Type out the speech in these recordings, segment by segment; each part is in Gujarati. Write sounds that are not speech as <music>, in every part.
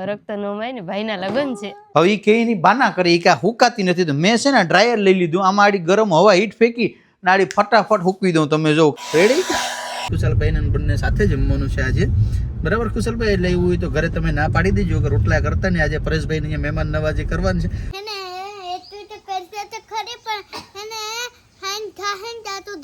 હરક તો નો માય ને ભાઈના લગ્ન છે. હવે એ કે એની બાના કરે એ કાંઈ હુકાતી નથી તો મેં છે ને ડ્રાયર લઈ લીધું આમાં આડી ગરમ હવા હીટ ફેંકી ને આડી ફટાફટ હુકવી દઉં તમે જો. રેડી કુશલભાઈ ને બંને સાથે જમવાનું છે આજે. બરાબર કુશલભાઈ? એટલે એવું હોય તો ઘરે તમે ના પાડી દેજો કે રોટલા કરતા ને આજે પરેશભાઈ ને મહેમાન નવાજી કરવાની છે એને એટલું તો કરશે તો ખરી પણ એને હાન થાહન તાતું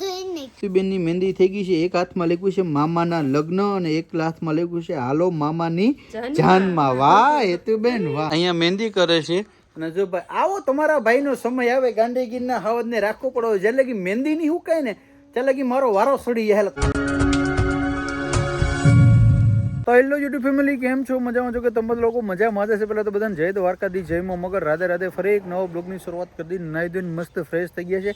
ધોઈ બેનની મહેંદી થઈ ગઈ છે. એક હાથમાં લખ્યું છે મામાના લગ્ન અને એક હાથમાં લખ્યું છે હાલો મામાની જાનમાં. વાહ હેતુબેન વાહ. અહીંયા મહેંદી કરે છે અને જો ભાઈ આવો તમારા ભાઈનો સમય આવે ગાંધીગીરના હવદને રાખવો પડો જે કે મહેંદીની નહીં હુકાય ને ત્યાં લગી મારો વારો સડી જાય. તો હેલો યુટ્યુબ ફેમિલી કેમ છો? મજામાં છો કે તમે લોકો? મજામાં જ છે પહેલાં તો બધાને જય દ્વારકાધીશ જયમાં મો મગર. રાધે રાધે ફરી એક નવો બ્લોગની શરૂઆત કરી દીધી. નાઈ ધોઈને મસ્ત ફ્રેશ થઈ ગયા છે.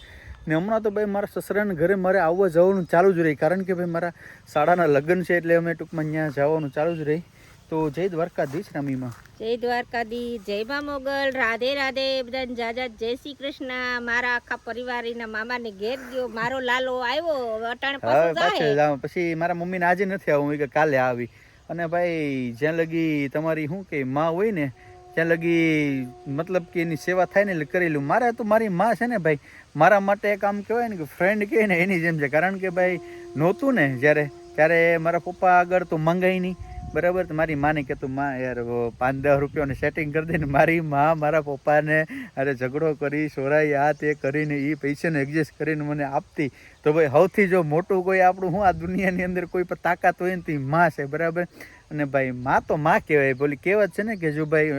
ને હમણાં તો ભાઈ મારા સસરાના ઘરે મારે આવવા જવાનું ચાલુ જ રહી. કારણ કે ભાઈ મારા શાળાના લગ્ન છે એટલે અમે ટૂંકમાં અહીંયા જવાનું ચાલુ જ રહી. તો જય દ્વારકાધીશ રમીમાં. જય દ્વારકાધી જય મા મોગલ રાધે રાધે બધાને જાજા જય શ્રી કૃષ્ણ. મારા આખા પરિવારના મામાને ઘેર ગયો મારો લાલો આવ્યો અટાણ પાછો જાય. પછી મારા મમ્મીને આજે નથી આવું કે કાલે આવી. અને ભાઈ જ્યાં લગી તમારી શું કે માં હોય ને ત્યાં લગી મતલબ કે એની સેવા થાય ને એટલે કરેલું. મારે તો મારી માં છે ને ભાઈ, મારા માટે એક આમ કહેવાય ને કે ફ્રેન્ડ કહે ને એની જેમ છે. કારણ કે ભાઈ, નહોતું ને જ્યારે, ત્યારે મારા પપ્પા આગળ તો મંગાઈ નહીં. બરાબર? તો મારી માને કહેતું માં યાર પાંચ દસ રૂપિયાનું સેટિંગ કરી દે ને મારી માં મારા પપ્પાને અરે ઝઘડો કરી, સોરાઈ આ તે કરીને એ પૈસાને એડજસ્ટ કરીને મને આપતી. તો ભાઈ સૌથી જો મોટું કોઈ આપણું, હું આ દુનિયાની અંદર કોઈ પણ તાકાત હોય ને તો ઈ માં છે. બરાબર? અને ભાઈ માં તો માં કહેવાય. બોલી કહેવત છે ને કે જો ભાઈ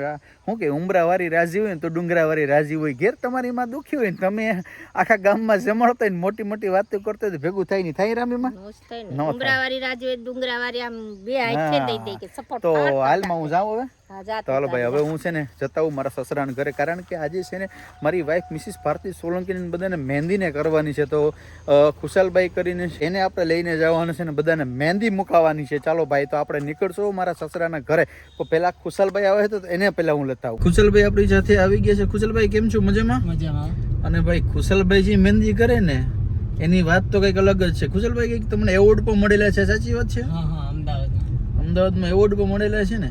શું કે ઉમરાવાળી રાજી હોય ને તો ડુંગરાવાળી રાજી હોય. ઘેર તમારી માં દુખી હોય ને તમે આખા ગામમાં જમાડતા હોય ને મોટી મોટી વાતો કરતા હોય ભેગું થાય નહીં. થાય રામીમાં ન. ને. ઉમરાવાળી રાજી હોય ડુંગરાવાળી આમ બે હાથે દઈ દઈ કે સપોર્ટ તો હાલમાં હું જાઉં હવે? હાલો ભાઈ હવે હું છે ને જતા હું મારા સસરાના ઘરે. કારણ કે આજે છે ને મારી વાઈફ મિસિસ ભારતી સોલંકીને બધાને મહેંદીને કરવાની છે. તો ખુશાલભાઈ કરીને એને આપણે લઈને જવાનું છે ને બધાને મહેંદી મુકાવવાની છે. ચાલો ભાઈ તો આપણે નીકળશો મારા સસરાના ઘરે. તો પહેલા ખુશાલભાઈ આવે તો એને પેલા હું લેતા આવું. ખુશાલભાઈ આપણી સાથે આવી ગયા છે. ખુશાલભાઈ કેમ છો? મજામાં? મજામાં. અને ભાઈ ખુશાલભાઈ જે મહેંદી કરે ને એની વાત તો કંઈક અલગ જ છે. ખુશાલભાઈ કંઈક તમને એવોર્ડ પણ મળેલા છે. સાચી વાત છે? હા હા અમદાવાદમાં. અમદાવાદમાં એવોર્ડ પણ મળેલા છે ને?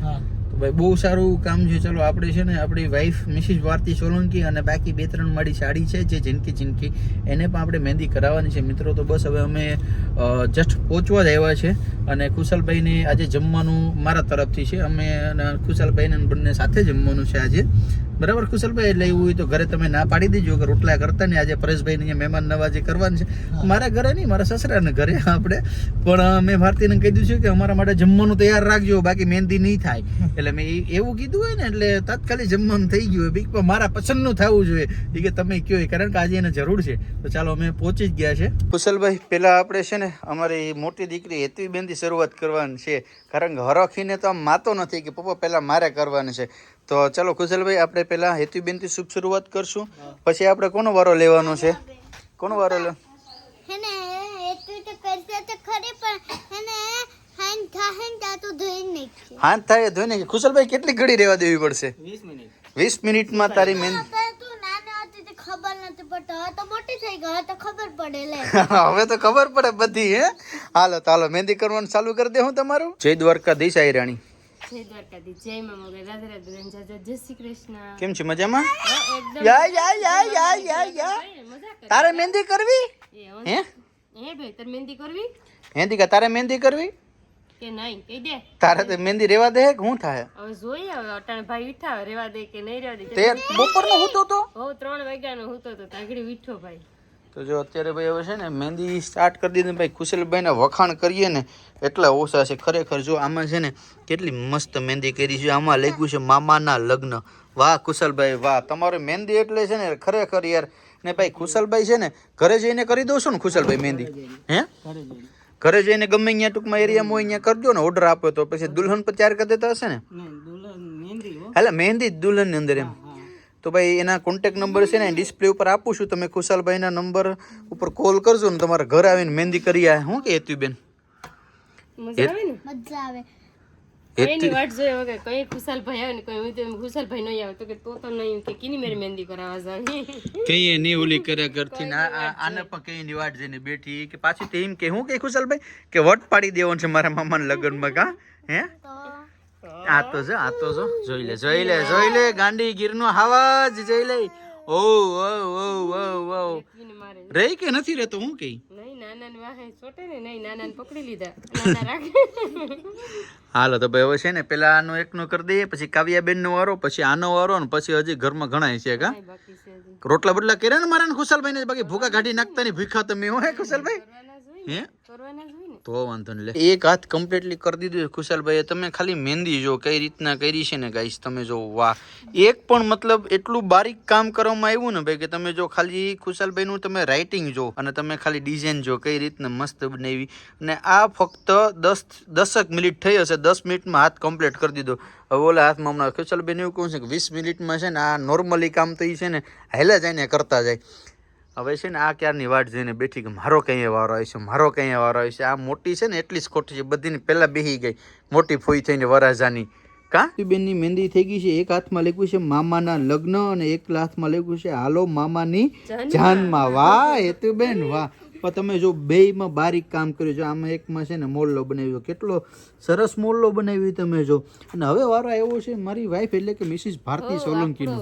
ભાઈ, બહુ સારું કામ છે. ચલો, આપણે છે ને આપણી વાઈફ મિસિસ ભારતી સોલંકી અને બાકી બે ત્રણ મારી સાડી છે, જે જિંદકી જિંદકી એને પણ આપણે મહેંદી કરાવવાની છે. મિત્રો, તો બસ હવે અમે જસ્ટ પહોંચવા જ આવ્યા છે. અને કુશલભાઈને આજે જમવાનું મારા તરફથી છે. અમે અને કુશલભાઈને બંને સાથે જમવાનું છે આજે. બરાબર કુશલભાઈ? એટલે એવું હોય તો ઘરે તમે ના પાડી દેજો કે રોટલા કરતા ને આજે પરેશભાઈને અહીંયા મહેમાન નવાજી કરવાની છે. મારા ઘરે નહીં મારા સસરાના ઘરે <laughs> આપણે. પણ મેં ભારતીને કહી દીધું છે કે અમારા માટે જમવાનું તૈયાર રાખજો બાકી મહેંદી નહીં થાય. એટલે મેં એવું કીધું હોય ને એટલે તાત્કાલિક જમવાનું થઈ ગયું હોય. બીક મારા પસંદનું થવું જોઈએ. એ કે તમે કયો એ કારણ કે આજે એને જરૂર છે. તો ચાલો અમે પહોંચી જ ગયા છે. કુશલભાઈ પહેલાં આપણે છે ને અમારી મોટી દીકરી હેતવી બેનથી શરૂઆત કરવાની છે. કારણ કે હરખીને તો આમ માતો નથી કે પપ્પા પહેલાં મારે કરવાની છે. તો ચાલો કુશલભાઈ આપણે પહેલાં હેતુબેનથી શુભ શરૂઆત કરશું. પછી આપણે કોનો વારો લેવાનો છે? કોનો વારો લે ધોઈ હાથ થાય એ ધોઈને કુશલભાઈ કેટલી ઘડી રહેવા દેવી પડશે? વીસ મિનિટ. વીસ મિનિટમાં તારી મેન તું નાનો હતી તો ખબર નથી પડતો. હવે તો મોટી થઈ ગઈ. તો ખબર પડે લે. <laughs> હવે તો ખબર પડે બધી હે? હાલો તો હાલો મહેંદી કરવાનું ચાલુ કરી દે હું તમારું. જય દ્વારકાધીશ આઈ રાણી. જય દ્વારકાધી જય મા રાધે રાધે બધાને જય શ્રી કૃષ્ણ. કેમ છે મજામાં? હા, યા યા યા યા તારે મહેંદી કરવી? હે? હે ભાઈ તારે મહેંદી કરવી? મહેંદી કા તારે મહેંદી કરવી? કે નહીં? કહી દે. તારે તો મહેંદી રેવા દે કે હું થાય? હવે જોઈએ હવે અટાણ ભાઈ ઉઠાવે રેવા દે કે નહીં રેવા દે? તે બપોરનો હૂતો તો? હો 3 વાગ્યા નો હૂતો તો તાગડી વીઠો ભાઈ. તો જો અત્યારે ભાઈ હવે છે ને મહેંદી સ્ટાર્ટ કરી દીધી ભાઈ ખુશલભાઈને વખાણ કરીએ ને એટલા ઓછા છે. ખરેખર જો આમાં છે ને કેટલી મસ્ત મહેંદી કરી છે. આમાં લખ્યું છે મામાના લગ્ન. વાહ કુશલભાઈ વાહ. તમારે મહેંદી એટલે છે ને ખરેખર યાર. ને ભાઈ કુશલભાઈ છે ને ઘરે જઈને કરી દઉં છું ને કુશલભાઈ મહેંદી? હે? ઘરે જઈને ગમે અહીંયા ટૂંકમાં એરિયામાં હોય અહીંયા કરજો ને ઓર્ડર આપ્યો તો પછી દુલ્હન પર તૈયાર કરી દેતા હશે ને? નહીં દુલ્હન મહેંદી હો. એટલે મહેંદી જ દુલ્હનની અંદર એમ. તો ભાઈ એના કોન્ટેક નંબર છે ને ડિસ્પ્લે ઉપર આપું છું. તમે ખુશાલભાઈના નંબર ઉપર કોલ કરજો ને તમારા ઘરે આવીને મહેંદી કરી આ. શું કે હેતુબેન? મજા આવે ને? મજા આવે. એની વાટ જોઈએ વગર કઈ ખુશાલ ભાઈ આવે ને કઈ હું તો એમ ખુશાલ ભાઈ નહીં આવે તો કે તો તો નહીં કે કીની મેરી મહેંદી કરાવવા જાવ? કઈ નહીં ઓલી કરે ઘરથી ને આને પણ કઈ ની વાટ જઈને બેઠી કે પાછી તે એમ કે હું કે ખુશાલભાઈ? કે વટ પાડી દેવાનું છે મારા મામાના લગ્નમાં કા? હે? આ તો જો આ તો જો. જોઈ લે જોઈ લે જોઈ લે ગાંડી ગીરનો હાવાજ જોઈ લે. ઓ ઓ ઓ ઓ ઓ. રહી કે નથી રહેતો હું કઈ નહીં નાના વાહે ચોટે ને નહીં નાના પકડી લીધા. નાના રાખે. હાલો તો ભાઈ હવે છે ને પેલા આનો એકનો કરી દઈએ પછી કાવ્યાબેન નો વારો પછી આનો વારો ને પછી હજી ઘરમાં ઘણા છે કા? રોટલા બટલા કર્યા ને મારા ખુશાલભાઈ ને બાકી ભૂકા કાઢી નાખતા ની ભીખા તમે હોય ખુશાલભાઈ? તો વાંધો નહીં એક હાથ કમ્પ્લીટલી કરી દીધું છે ખુશાલભાઈ તમે ખાલી મહેંદી જો કઈ રીતના કરી છે ને ગાઈસ તમે જો વાહ. એક પણ મતલબ એટલું બારીક કામ કરવામાં આવ્યું ને ભાઈ કે તમે જો ખાલી ખુશાલભાઈ નું તમે રાઇટિંગ જો અને તમે ખાલી ડિઝાઇન જો કઈ રીતના મસ્ત બનાવી. અને આ ફક્ત દસ દસક મિનિટ થઈ હશે દસ મિનિટમાં હાથ કમ્પ્લીટ કરી દીધો. હવે ઓલા હાથમાં હમણાં ખુશાલભાઈ એવું કહું છે કે વીસ મિનિટમાં છે ને આ નોર્મલી કામ તો એ છે ને હેલા જાય ને કરતા જાય. હવે છે ને આ ક્યારની વાટ જઈને બેઠી કે મારો કઈ વારો આવશે મારો ક્યાંય વારો આવશે આ મોટી છે ને એટલી જ ખોટી છે બધીની પહેલાં બેહી ગઈ મોટી ફોઈ થઈને વરાજાની કા? બેનની મહેંદી થઈ ગઈ છે એક હાથમાં લખ્યું છે મામાના લગ્ન અને એક હાથમાં લખ્યું છે હાલો મામાની જાનમાં. વાહ હેતુબેન વાહ. પણ તમે જો બેયમાં બારીક કામ કર્યું છે આમાં એકમાં છે ને મોલ્લો બનાવ્યો. કેટલો સરસ મોલ્લો બનાવી તમે જો. અને હવે વારો આવ્યો છે મારી વાઈફ એટલે કે મિસિસ ભારતી સોલંકીનો.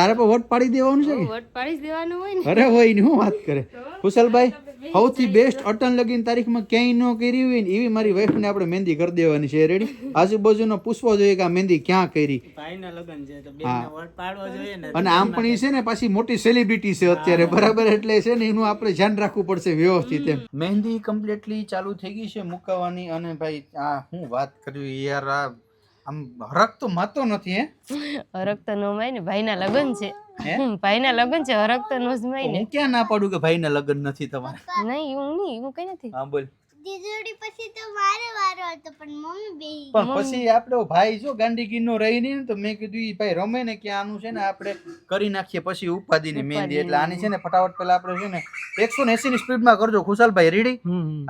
તારે પણ વોટ પાડી દેવાનું છે વટ પાડી દેવાનું હોય ને. અરે હોયની હું વાત કરે. કુશલભાઈ સૌથી બેસ્ટ અટલ લગીન તારીખમાં ક્યાંય ન કરી હોય ને એવી મારી વાઈફ ને આપણે મહેંદી કરી દેવાની છે. રેડી <laughs> આજુબાજુનો પૂછવો જોઈએ કે આ મહેંદી ક્યાં કરી. ભાઈના લગ્ન છે તો બેનને વોટ પાડવો જોઈએ ને અને આમ પણ એ છે ને પાછી મોટી સેલિબ્રિટી છે અત્યારે. બરાબર એટલે છે ને એનું આપણે ધ્યાન રાખવું પડશે વ્યવસ્થિત એમ. મહેંદી કમ્પ્લીટલી ચાલુ થઈ ગઈ છે મુકાવાની. અને ભાઈ આ હું વાત કર્યું યાર આ આમ હરક તો માતો નથી હે? હરક તો નો માય ને ભાઈના લગ્ન છે. હે? હમ, ભાઈના લગન છે હરક તો નો જ માય ને હું ક્યાં ના પાડું કે ભાઈને લગ્ન નથી તમારે? નહીં હું નહીં હું કઈ નથી. હા બોલ. દીદોડી પછી તો મારે વારો હતો પણ મમ્મી બેહી પણ પછી આપણો ભાઈ જો ગાંડીગીરનો રહી નહીં તો મેં કીધું ઈ ભાઈ રમે ને કે આનું છે ને આપણે કરી નાખીએ પછી ઉપાધિની મહેંદી. એટલે આની છે ને ફટાફટ પેલા આપણે છે ને એકસો ને એસી ની સ્પીડમાં કરજો. ખુશાલભાઈ રેડી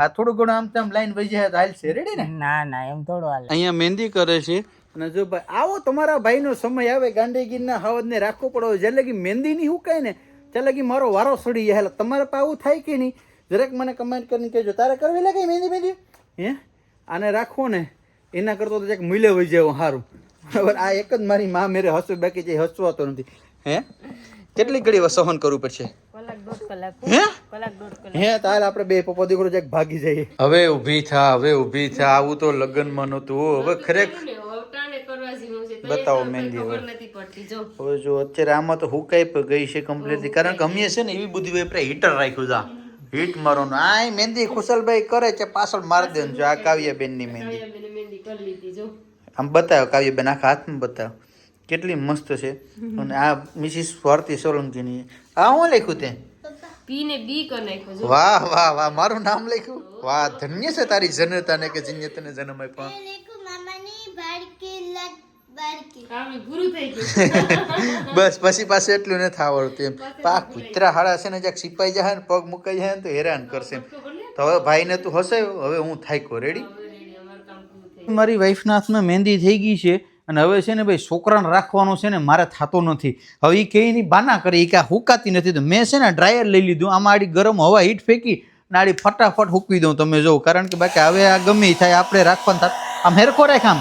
આ થોડું ઘણું આમ તેમ લાઈન વહી જાય તો હાલશે રેડી ને? ના ના એમ થોડું હાલ. અહીંયા મહેંદી કરે છે. અને જો ભાઈ આવો તમારા ભાઈનો સમય આવે ગાંડીગીરના હવદને રાખવો પડો. જે કે મહેંદી હું હુકાય ને ચાલે લગી મારો વારો સડી જાય. તમારે પાસે આવું થાય કે નહીં? જરાક મને કમેન્ટ કરીને કહેજો તારે કરવી લાગે મહેંદી મહેંદી હે? આને રાખવો ને એના કરતો તો એક મૂલ્ય હોય જાય સારું બરાબર આ એક જ મારી મા મેરે હસવું બાકી જે હસવાતો નથી. હે? કેટલી ઘડી સહન કરવું પડશે? કલાક દોઢ કલાક. હે? કલાક દોઢ કલાક. હે તાલ આપણે બે પપ્પા દીકરો જક ભાગી જઈએ. હવે ઊભી થા હવે ઊભી થા. આવું તો લગ્નમાં નહોતું હવે ખરેખર જેવું બતાવો મહેંદી હવે. જો. અત્યારે આમાં તો હુકાઈ પણ ગઈ છે કમ્પ્લીટલી કારણ કે અમે છે ને એવી બધી વેપરે હીટર રાખ્યું આ. હીટ મારવાનું. આ મહેંદી ખુશલભાઈ કરે છે પાછળ મારી દે જો આ મહેંદી. કાવ્યાબેને મહેંદી લીધી જો. આમ બતાવો કાવ્યાબેન આખા હાથમાં બતાવો. કેટલી મસ્ત છે. અને આ મિસિસ ભારતી સોલંકીની. આ હું લખ્યું તે? પી બી કરી નાખ્યો જો. વાહ વાહ વાહ મારું નામ લખ્યું? વાહ ધન્ય છે તારી જનતાને કે જન્ય તને જન્મ આપ્યો. <laughs> બસ પછી પાસે એટલું નથી આવડતું એમ. આ કૂતરા હાડા છે ને જ્યાં સિપાઈ જાય ને પગ મુકાઈ જાય ને તો હેરાન કરશે તો હવે ભાઈને તું હસાયો હવે હું થાક્યો રેડી મારી વાઈફના હાથમાં મહેંદી થઈ ગઈ છે અને હવે છે ને ભાઈ છોકરાને રાખવાનો છે ને મારે થતો નથી. હવે એ કહે ની બાના કરે એ કાંઈ હુકાતી નથી. તો મેં છે ને ડ્રાયર લઈ લીધું. આમાં આડી ગરમ હવા હીટ ફેંકી અને આડી ફટાફટ હૂકવી દઉં તમે જો કારણ કે બાકી હવે આ ગમે થાય આપણે રાખવાનું થાય આમ હેરખો રાખ આમ.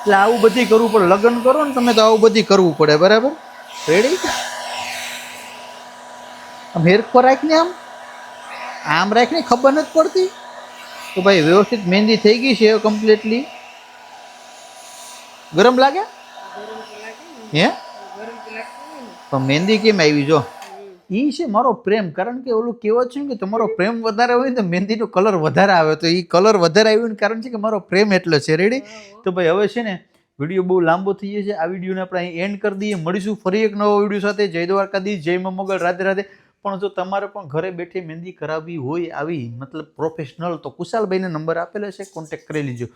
એટલે આવું બધી કરવું પડે. લગ્ન કરો ને તમે તો આવું બધી કરવું પડે, બરાબર? રેડી આમ હેરખો રાખ ને આમ? આમ રાખ ને ખબર નથી પડતી? તો ભાઈ વ્યવસ્થિત મહેંદી થઈ ગઈ છે કમ્પ્લીટલી ગરમ લાગે? હે? પણ મહેંદી કેમ આવી, જો? ઈ છે મારો પ્રેમ. કારણ કે ઓલું કહેવત છે ને કે તમારો પ્રેમ વધારે હોય ને તો મહેંદીનો કલર વધારે આવે. તો એ કલર વધારે આવ્યો કારણ છે કે મારો પ્રેમ એટલો છે. રેડી તો ભાઈ હવે છે ને વીડિયો બહુ લાંબો થઈ જશે છે. આ વિડીયોને આપણે અહીં એન્ડ કરી દઈએ. મળીશું ફરી એક નવો વીડિયો સાથે. જય દ્વારકાધીશ જય મા મોગલ રાધે રાધે. પણ જો તમારે પણ ઘરે બેઠી મહેંદી કરાવવી હોય આવી મતલબ પ્રોફેશનલ તો કુશાલભાઈને નંબર આપેલો છે. કોન્ટેક્ટ કરી લીજો.